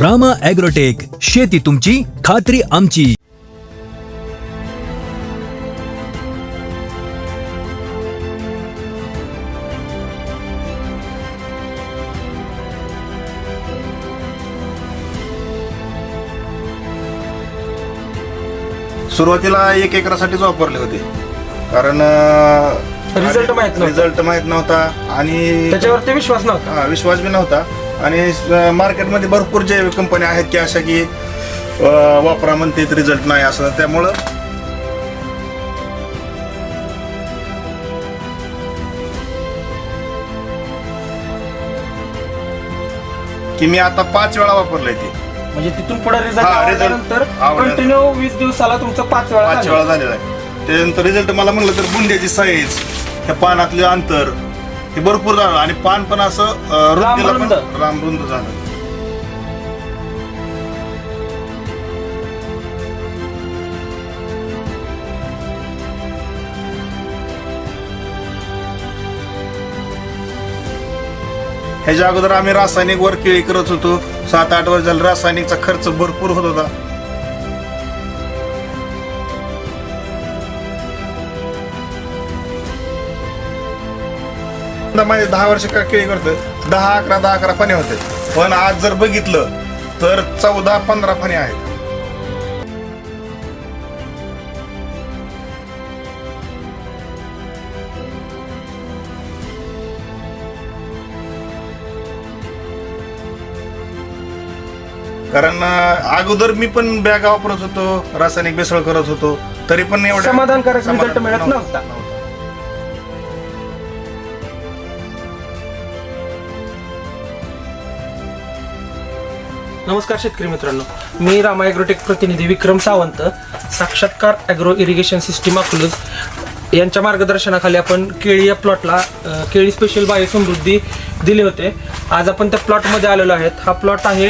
Rama agrotech शेती तुमची खात्री आमची. सुरुवातीला एक एकरासाठीच वापरले होते. कारण Result माहीत नव्हता. रिझल्ट माहीत नव्हता आणि त्याच्यावरती विश्वास नव्हता. हा, विश्वास बी नव्हता. आणि मार्केटमध्ये भरपूर जे कंपन्या आहेत की अशा की वापरा म्हणते रिझल्ट नाही असं त्यामुळं की मी आता पाच वेळा वापरलंय ते म्हणजे तिथून पुढे रिझल्ट हा, result आवडल्यानंतर आवडला. कंटिन्यू वीस दिवसाला तुमचं पाच वेळा पाच झालं. वेळा झालेला आहे त्याच्यानंतर रिझल्ट मला म्हणलं तर बुंड्याची साईज त्या पानातले अंतर हे भरपूर झालं. आणि पान पण असं अं. पण रामरुंद झालं. ह्याच्या अगोदर आम्ही रासायनिक वर केळी करत होतो. सात आठ वर्ष झालं रासायनिकचा खर्च भरपूर होत होता. माझे दहा वर्ष का केळी करतोय. दहा अकरा दहा अकरा फणे होते. पण आज जर बघितलं तर चौदा पंधरा फणे आहेत. कारण अगोदर मी पण बॅग वापरत होतो रासायनिक बेसळ करत होतो तरी पण एवढं समाधानकारक result मिळत नव्हता. नमस्कार शेतकरी मित्रांनो. मी रामा ॲग्रोटेक प्रतिनिधी विक्रम सावंत साक्षात्कार ॲग्रो इरिगेशन सिस्टीम अकलूज. यांच्या मार्गदर्शनाखाली आपण केळी या प्लॉटला केळी स्पेशल बायो समृद्धी दिले होते. आज आपण त्या प्लॉटमध्ये आलेलो आहेत. हा प्लॉट आहे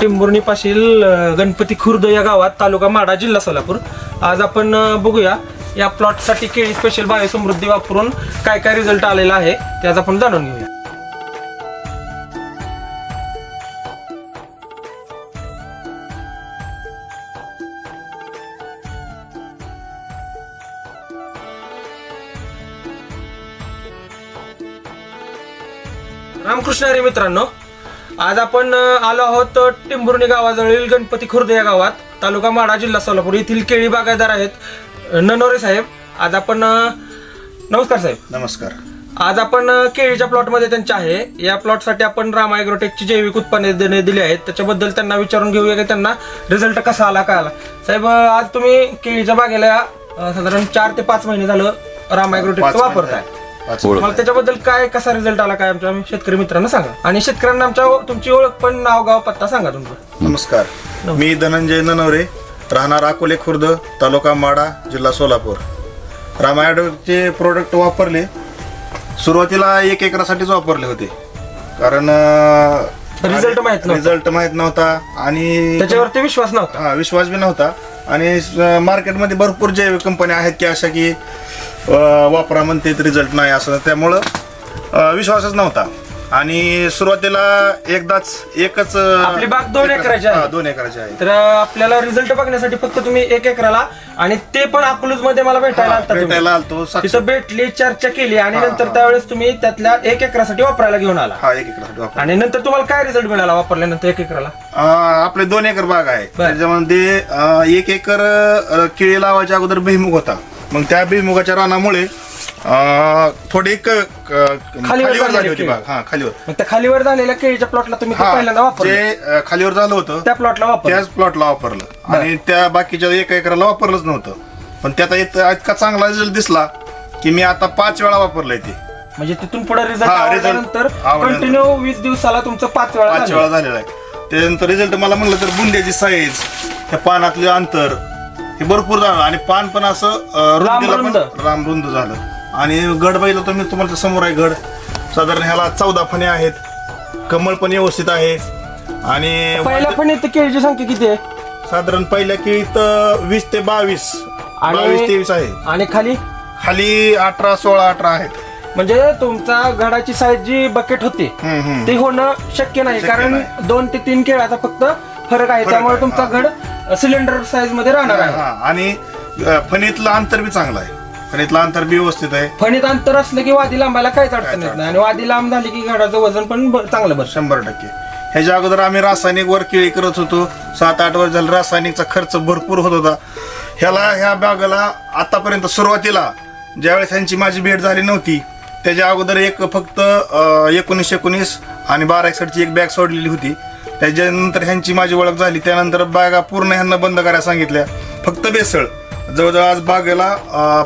टिंबुर्णीपाशील गणपती खुर्द या गावात तालुका माडा जिल्हा सोलापूर. आज आपण बघूया या प्लॉटसाठी केळी स्पेशल बायो समृद्धी वापरून काय काय रिझल्ट आलेला आहे ते आज आपण जाणून घेऊया. रामकृष्ण हरी मित्रांनो आज आपण आलो आहोत टिंभुर्णी गावाजवळील गणपती खुर्द या गावात तालुका माडा जिल्हा सोलापूर. येथील केळी बागायतदार आहेत ननोरे साहेब. आज आपण नमस्कार साहेब. नमस्कार. आज आपण केळीच्या प्लॉटमध्ये त्यांचे आहे. या प्लॉटसाठी आपण राम ॲग्रोटेकची जैविक उत्पादने दिली आहेत. त्याच्याबद्दल त्यांना विचारून घेऊया की त्यांना रिझल्ट कसा आला काय आला. साहेब आज तुम्ही केळीच्या बागेला साधारण चार ते पाच महिने झालं राम ॲग्रोटेकचं वापरताय. मला त्याच्याबद्दल काय कसा रिझल्ट आला काय आमच्या शेतकरी मित्रांना सांगा. आणि शेतकऱ्यांना आमच्या तुमची ओळख पण नाव गाव पत्ता सांगा तुमचं. नमस्कार. मी धनंजय ननवरे राहणार अकोले खुर्द तालुका माडा जिल्हा सोलापूर. रामायणचे प्रोडक्ट वापरले. सुरुवातीला एक एकरासाठीच वापरले होते. कारण Result माहीत नव्हता. रिझल्ट माहीत नव्हता आणि त्याच्यावरती विश्वास नव्हता. हा विश्वास बी नव्हता. आणि मार्केटमध्ये भरपूर जे कंपन्या आहेत की अशा की वापरा म्हणते रिझल्ट नाही असं. त्यामुळं विश्वासच नव्हता. आणि सुरुवातीला एकदाच एकच आपली बाग दोन एकराची आहे. हा, दोन एकराची आहे. तर आपल्याला रिझल्ट बघण्यासाठी फक्त तुम्ही एक एकराला आणि ते पण अकलूजमध्ये मला भेटायला हा, आलता तुम्ही. भेटायला आलतो तिथं भेटली चर्चा केली आणि नंतर. त्यावेळेस तुम्ही त्यातल्या एक एकरासाठी वापरायला घेऊन आला. हा एक एकरासाठी वापर आणि नंतर तुम्हाला काय रिझल्ट मिळाला वापरल्यानंतर एक एकराला? अं, आपले दोन एकर बाग आहे. बर. त्याच्यामध्ये अं, एक एकर अं, केळी लावायच्या अगोदर भुईमुग होता. मग त्या भुईमुगाच्या रानामुळे अं, थोडी क- क- खालीवर झाली होती केळी. बाग. हा खालीवर. मग त्या खालीवर झालेल्या केळीच्या प्लॉटला तुम्ही ते हा, पहिल्यांदा वापरलं. जे अं, खालीवर झालं होतं त्या प्लॉटला वापर त्याच प्लॉटला वापरलं. आणि त्या बाकीच्या एका एकराला वापरलंच नव्हतं. पण त्यात इत- इतका चांगला रिझल्ट दिसला की मी आता पाच वेळा वापरलंय ते. म्हणजे तिथून पुढे रिझल्ट हा, result आवडल्यानंतर. आवडल्यानंतर. कंटिन्यू वीस दिवसाला तुमचं पाच वेळा पाच झालं. वेळा झालेला आहे. त्याच्यानंतर रिझल्ट मला म्हणलं तर बुंड्याची साईज त्या पानातले अंतर हे भरपूर झालं. आणि पान पण असं अं, रुंदीला रामरुंद. पण रामरुंद झालं. आणि गड बैल तर मी तुम्हाला तर समोर आहे गड. साधारण ह्याला चौदा फणे आहेत. कमळ पण व्यवस्थित आहे. आणि पहिल्या पण इथे केळीची संख्या किती आहे? साधारण पहिल्या केळीत अं, वीस ते बावीस. बावीस तेवीस आहे. आणि खाली? खाली अठरा सोळा अठरा आहेत. म्हणजे तुमचा घडाची साईज जी बकेट होती हम्म, हम्म. ते होणं शक्य नाही. शक्य कारण. दोन ते तीन केळाचा फक्त फरक आहे. फरक त्यामुळे आहे, तुमचा हा. घड सिलेंडर साईजमध्ये राहणार आहे. हा आणि अ, फणीतलं अंतर बी चांगलं आहे. फणीतलं अंतर बी व्यवस्थित आहे. फणीत अंतर असलं की वादी लांबायला काहीच अडचण येत नाही. आणि वादी लांब झाली की घडाचं वजन पण ब- चांगलं बस शंभर टक्के. ह्याच्या अगोदर आम्ही रासायनिक वर केळी करत होतो. सात आठ वर्ष झालं रासायनिकचा खर्च भरपूर होत होता. ह्याला ह्या बागाला आतापर्यंत सुरुवातीला ज्यावेळेस ह्यांची माझी भेट झाली नव्हती त्याच्या अगोदर एक फक्त अं, एकोणीस एकोणीस आणि बारा एकसठची एक बॅग सोडलेली होती. त्याच्यानंतर ह्यांची माझी ओळख झाली त्यानंतर बागा पूर्ण ह्यांना बंद करायला सांगितल्या फक्त बेसळ जवळजवळ आज बागेला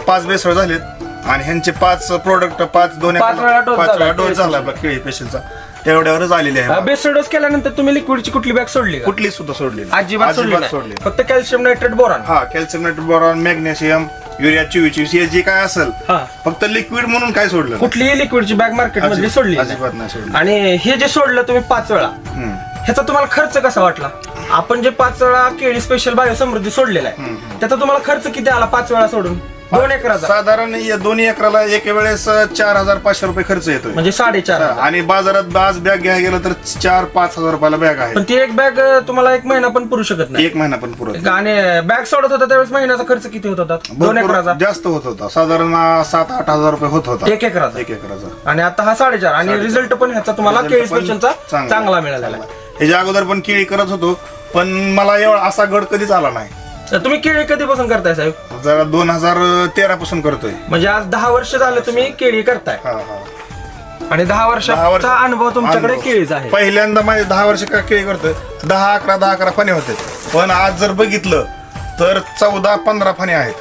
पाच बेसळ झालेत आणि ह्यांचे पाच प्रोडक्ट पाच दोन पाच वेळा पाच झाला डोस झाला आपला केळी पेशलचा तेवढ्यावरच आलेली आहे बेस्ट डोस केल्यानंतर तुम्ही लिक्विडची कुठली बॅग सोडली का कुठली सुद्धा सोडली नाही. अजिबात सोडली नाही. नाही. फक्त कॅल्शियम नायट्रेट बोरान हा calcium nitrate boron magnesium urea चोवीस हे जे काय असेल हा फक्त लिक्विड म्हणून काय सोडलं नाही. कुठलीही लिक्विडची बॅग मार्केट मधली अजिबात- सोडली. अजिबात नाही सोडलं आणि हे जे सोडलं तुम्ही पाच वेळा हम्म. ह्याचा तुम्हाला खर्च कसा वाटला? आपण जे पाच वेळा केळी स्पेशल बायो समृद्धी सोडलेला आहे त्याचा तुम्हाला खर्च किती आला पाच वेळा सोडून? दोन एकराचा. साधारण या दोन्ही एकराला एक वेळेस चार हजार पाचशे रुपये खर्च येतोय. म्हणजे साडेचार हजार. आणि बाजारात आज बॅग घ्यायला गेलं तर चार पाच हजार रुपयाला बॅग आहे. पण ती एक बॅग तुम्हाला एक महिना पण पुरू शकत नाही. एक महिना पण पुरत आणि बॅग सोडत होता त्यावेळेस महिन्याचा खर्च किती होत होता? दोन भरपूर एकराचा. जास्त होत होता. साधारण सात आठ हजार रुपये होत होता. एक एकराचा. एक एकराचा. आणि आता हा साडेचार. आणि रिझल्ट पण ह्याचा तुम्हाला केळी Result पण स्पेशलचा चांगला. चांगला मिळालेला आहे. ह्याच्या अगोदर पण केळी करत होतो पण मला एवढा असा गड कधीच आला नाही. तर तुम्ही केळी कधीपासून करताय साहेब? जरा दोन हजार तेरा पासून करतोय. म्हणजे आज दहा वर्ष झालं तुम्ही केळी करताय. हा हा. आणि दहा दहा वर्ष- वर्षाचा अनुभव तुमच्याकडे अनुभव. केळीचा आहे. पहिल्यांदा माझे दहा वर्ष का केळी करतोय? दहा अकरा दहा अकरा फणे होते. पण आज जर बघितलं तर चौदा पंधरा फणे आहेत.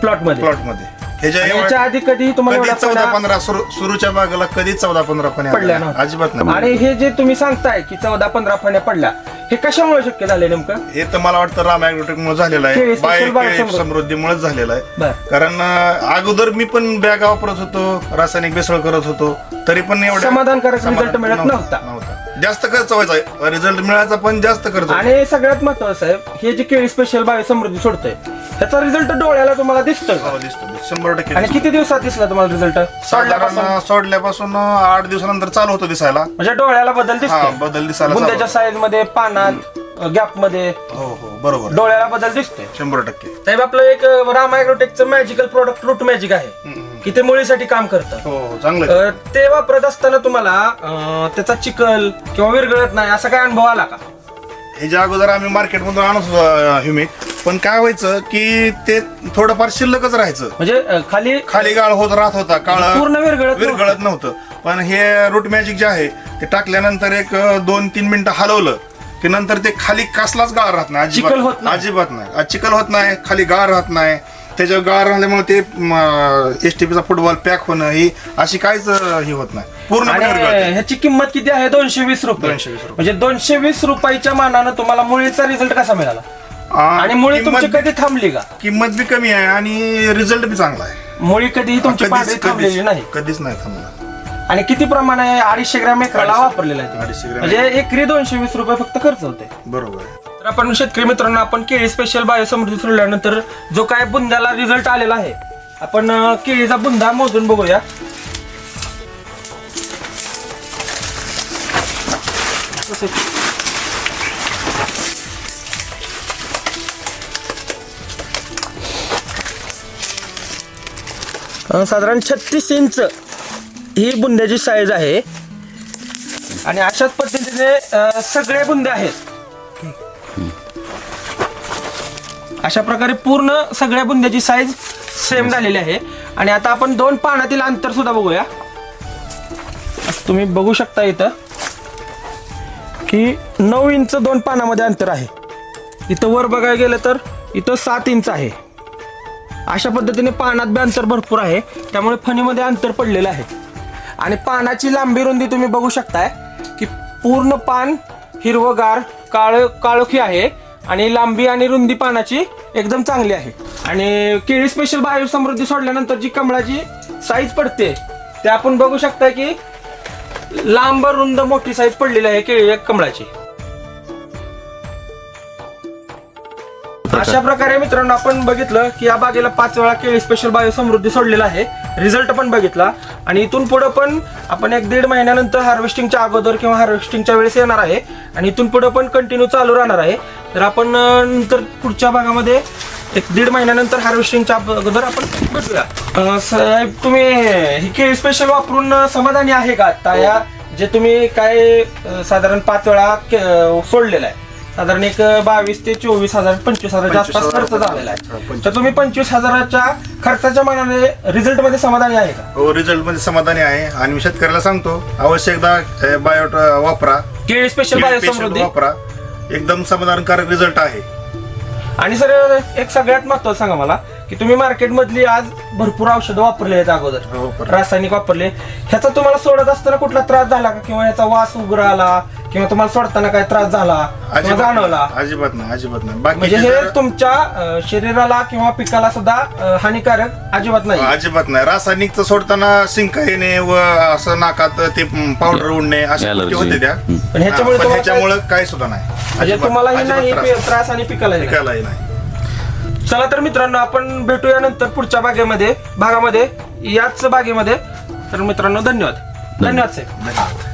प्लॉटमध्ये. प्लॉटमध्ये. याच्या आधी कधी तुम्हाला कधी चौदा पंधरा सुरु- सुरूच्या बागेला कधी चौदा पंधरा फणे पडल्या आल्या? नव्हत्या? अजिबात नाही आणि हे जे तुम्ही सांगताय की चौदा पंधरा फण्या पडल्या हे कशामुळे शक्य झाले नेमकं हे तर मला वाटतं राम ऍग्रोटेक मुळे झालेलं आहे special बाय बाय केळी समृद्धी. समृद्धीमुळेच झालेलं आहे कारण अं, अगोदर मी पण बॅग वापरत होतो रासायनिक बेसळ करत होतो तरी पण एवढं समाधानकारक result मिळत नव्हता. नव्हता जास्त खर्च व्हायचा रिझल्ट मिळायचा पण जास्त खर्च. आणि सगळ्यात महत्वाचं साहेब हे जे केळी स्पेशल बायो समृद्धी सोडतोय त्याचा रिझल्ट डोळ्याला तुम्हाला दिसतोय? हो, दिसतो. शंभर टक्के आणि. किती दिवससात दिसला तुम्हाला रिझल्ट साधारण सोडल्यापासून आठ दिवसानंतर चालू होतं दिसायला म्हणजे डोळ्याला बदल हा दिसतो बदल दिसायला चालू बुंद्याच्या होतं. साईजमध्ये पानात गॅपमध्ये हो हो बरोबर डोळ्याला बदल दिसतोय शंभर टक्के साहेब आपलं एक राम ॲग्रोटेकचं मॅजिकल प्रोडक्ट रूट मॅजिक आहे. की ते मुळीसाठी काम करतं हो हो चांगलं आहे. अं, ते वापरत असताना तुम्हाला अं, त्याचा चिकल किंवा विरघळत नाही असा काय अनुभव आला का? ह्याच्या अगोदर आम्ही मार्केटमधून आणत होतो ह्युमिक पण काय व्हायचं की ते थोडंफार शिल्लकच राहायचं. म्हणजे अं, खाली खाली गाळ होत राहत होता काळ पूर्ण विरघळत नव्हतं. विरघळत नव्हतं. पण हे रूट मॅजिक जे आहे ते टाकल्यानंतर एक अं, दोन तीन मिनिटं हलवलं की नंतर ते खाली कसलाच गाळ राहत नाही चिखल होत नाही. अजिबात नाही. आ, चिखल होत नाही खाली गाळ राहत नाही. त्याच्यावर गाळ राहिल्यामुळे ते एस टी पीचा फुटबॉल पॅक होणं ही अशी काहीच ही होत नाही. आणि विरघळते. ह्याची किंमत किती आहे? दोनशे वीस रुपये. 220 रुपये. म्हणजे दोनशे वीस रुपयाच्या मानानं तुम्हाला मुळीचा रिझल्ट कसा मिळाला? आणि मुळी तुमची कधी थांबली का? किंमत बी कमी आहे आणि रिझल्ट बी चांगला आहे. मुळी कधी तुमची पांढरी थांबलेली नाही. कधीच नाही थांबला आणि किती प्रमाण आहे अडीचशे ग्रॅम एकराला वापरलेला आहे अडीचशे. ग्रॅम म्हणजे एकरी दोनशे वीस रुपये फक्त खर्च होते. बरोबर आहे. तर आपण शेतकरी मित्रांनो आपण केळी स्पेशल बायोसमृद्धी सोडल्यानंतर जो काय बुंद्याला रिझल्ट आलेला आहे आपण केळीचा बुंदा मोजून बघूया. साधारण छत्तीस इंच ही बुंद्याची साईज आहे. आणि अशाच पद्धतीने सगळे बुंदे आहेत. अशा प्रकारे पूर्ण सगळ्या बुंद्याची साईज सेम झालेली आहे. आणि आता आपण दोन पानातील अंतर सुद्धा बघूया. तुम्ही बघू शकता इथं की नऊ इंच दोन पानामध्ये अंतर आहे. इथं वर बघायला गेलं तर इथं सात इंच आहे. अशा पद्धतीने पानात बी अंतर भरपूर आहे. त्यामुळे फणीमध्ये अंतर पडलेलं आहे. आणि पानाची लांबी रुंदी तुम्ही बघू शकताय की पूर्ण पान हिरवगार काळ काळोखी आहे. आणि लांबी आणि रुंदी पानाची एकदम चांगली आहे. आणि केळी स्पेशल बायो समृद्धी सोडल्यानंतर जी कमळाची साईज पडते ते आपण बघू शकता की लांब रुंद मोठी साईज पडलेली आहे केळी कमळाची. अशा प्रकारे. मित्रांनो आपण बघितलं की या बागेला पाच वेळा केळी स्पेशल बायो समृद्धी सोडलेला आहे. रिझल्ट पण बघितला. आणि इथून पुढं पण आपण एक दीड महिन्यानंतर हार्वेस्टिंगच्या अगोदर किंवा हार्वेस्टिंगच्या वेळेस येणार आहे. आणि इथून पुढं पण कंटिन्यू चालू राहणार आहे. तर आपण नंतर पुढच्या भागामध्ये एक दीड महिन्यानंतर हार्वेस्टिंगच्या अगोदर आपण भेटूया. साहेब तुम्ही ही केळी स्पेशल वापरून समाधानी आहे का? आता या जे तुम्ही काय साधारण पाच वेळा सोडलेला आहे. साधारण एक बावीस ते चोवीस हजार पंचवीस हजारच्या आसपास 25,000 खर्च झालेला आहे. 25,000. तर तुम्ही पंचवीस हजाराच्या खर्चाच्या मानाने रिझल्टमध्ये समाधानी आहे का? हो रिझल्टमध्ये समाधानी आहे. आणि मी शेतकऱ्याला सांगतो अवश्य एकदा बायोट वापरा. केळी स्पेशल Special बायोसमृद्धी? वापरा. एकदम समाधानकारक रिझल्ट आहे. आणि सर एक सगळ्यात महत्वाचं सांगा मला. की तुम्ही मार्केट मधली आज भरपूर औषधं वापरली आहेत अगोदर. हो. रासायनिक वापरले. ह्याचा तुम्हाला सोडत असताना कुठला त्रास झाला का? किंवा ह्याचा वास उग्र आला? किंवा तुम्हाला सोडताना काय त्रास झाला? जाणवला नाही, अजिबात नाही अजिबात नाही. म्हणजे हे तुमच्या शरीराला किंवा पिकाला सुद्धा हानिकारक अजिबात नाही. अजिबात नाही. रासायनिकचं सोडताना शिंका येणे व असं नाकात ते पावडर उडणे अशा गोष्टी Allergy. होते त्या. पण ह्याच्यामुळे हा, पण तुम्हाला ह्याच्यामुळे काही सुद्धा नाही. म्हणजे तुम्हाला हे नाही त्रास आणि पिकाला नाही. पिकालाही नाही. चला तर मित्रांनो आपण भेटूया नंतर पुढच्या बागेमध्ये भागामध्ये याच बागेमध्ये. तर मित्रांनो धन्यवाद. धन्यवाद साहेब. धन्यवाद.